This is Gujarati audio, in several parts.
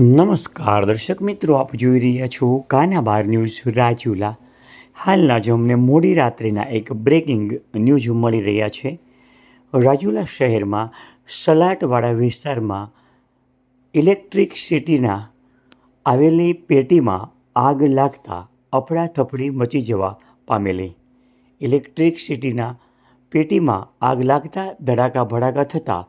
નમસ્કાર દર્શક મિત્રો, આપ જોઈ રહ્યા છો કાના બાર ન્યૂઝ રાજુલા. હાલના જ અમને મોડી રાત્રિના એક બ્રેકિંગ ન્યૂઝ મળી રહ્યા છે. રાજુલા શહેરમાં સલાટવાળા વિસ્તારમાં ઇલેક્ટ્રિક સિટીના આવેલી પેટીમાં આગ લાગતા અફડાથફડી મચી જવા પામેલી. ઇલેક્ટ્રિક સિટીના પેટીમાં આગ લાગતા ધડાકા ભડાકા થતા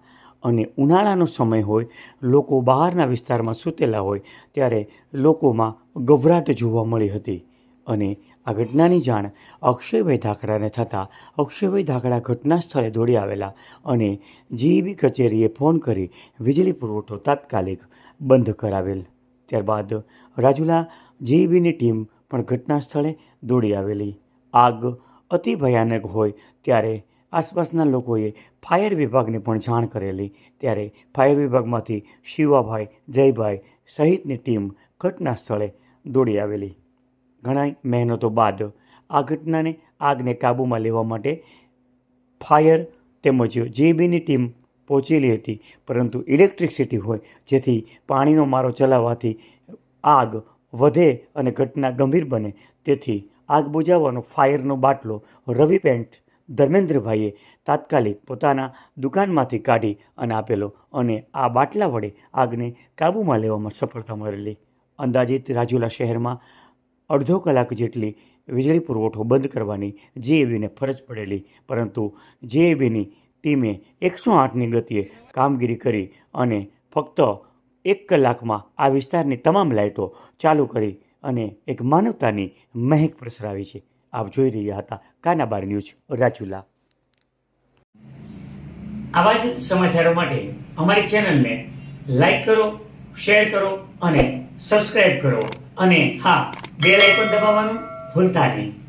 અને ઉનાળાનો સમય હોય, લોકો બહારના વિસ્તારમાં સૂતેલા હોય, ત્યારે લોકોમાં ગભરાટ જોવા મળી હતી. અને આ ઘટનાની જાણ અક્ષયભાઈ ધાકડાને થતાં અક્ષયભાઈ ધાકડા ઘટના સ્થળે દોડી આવેલા અને જીઈબી કચેરીએ ફોન કરી વીજળી પુરવઠો તાત્કાલિક બંધ કરાવેલ. ત્યારબાદ રાજુલા જીઈબીની ટીમ પણ ઘટના સ્થળે દોડી આવેલી. આગ અતિ ભયાનક હોય ત્યારે આસપાસના લોકોએ ફાયર વિભાગને પણ જાણ કરેલી. ત્યારે ફાયર વિભાગમાંથી શિવાભાઈ, જયભાઈ સહિતની ટીમ ઘટના સ્થળે દોડી આવેલી. ઘણા મહેનતો બાદ આ ઘટનાને આગને કાબૂમાં લેવા માટે ફાયર તેમજ જેબીની ટીમ પહોંચેલી હતી. પરંતુ ઇલેક્ટ્રિસિટી હોય, જેથી પાણીનો મારો ચલાવવાથી આગ વધે અને ઘટના ગંભીર બને, તેથી આગ બુજાવવાનો ફાયરનો બાટલો રવિ પેન્ટ ધર્મેન્દ્રભાઈએ તાત્કાલિક પોતાના દુકાનમાંથી કાઢી અને આપેલો અને આ બાટલા વડે આગને કાબૂમાં લેવામાં સફળતા મળેલી. અંદાજિત રાજુલા શહેરમાં અડધો કલાક જેટલી વીજળી પુરવઠો બંધ કરવાની જેએબીને ફરજ પડેલી, પરંતુ જેએબીની ટીમે એકસો આઠની ગતિએ કામગીરી કરી અને ફક્ત એક કલાકમાં આ વિસ્તારની તમામ લાઇટો ચાલુ કરી અને એક માનવતાની મહેક પ્રસરાવી છે. આપ જોઈ રહ્યા હતા કાનાબાર ન્યૂઝ, રાજુલા. આવા જ સમાચારો માટે અમારી ચેનલને લાઈક કરો, શેર કરો અને સબસ્ક્રાઇબ કરો. અને હા, બેલ પણ દબાવવાનું ભૂલતા નહીં.